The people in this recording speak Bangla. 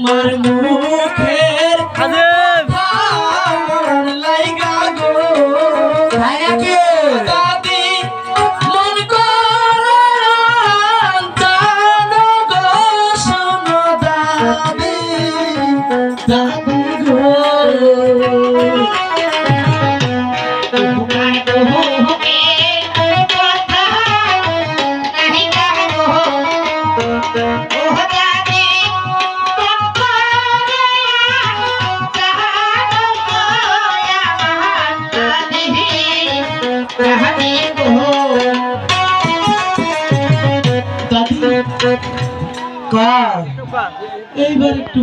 তোমার মুখের লাইগা গো দাদি মন করে দাদি দাদি গো দাদি কর এইবার একটু